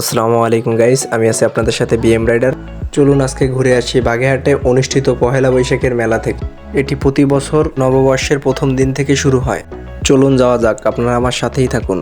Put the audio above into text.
আসসালামু আলাইকুম গাইস আমি আছি আপনাদের সাথে বিএম রাইডার চলুন আজকে ঘুরে আসি বাগেরহাটে অনুষ্ঠিত পহেলা বৈশাখের মেলা থেকে। এটি প্রতি বছর নববর্ষের প্রথম দিন থেকে শুরু হয়। চলুন যাওয়া যাক, আপনারা আমার সাথেই থাকুন।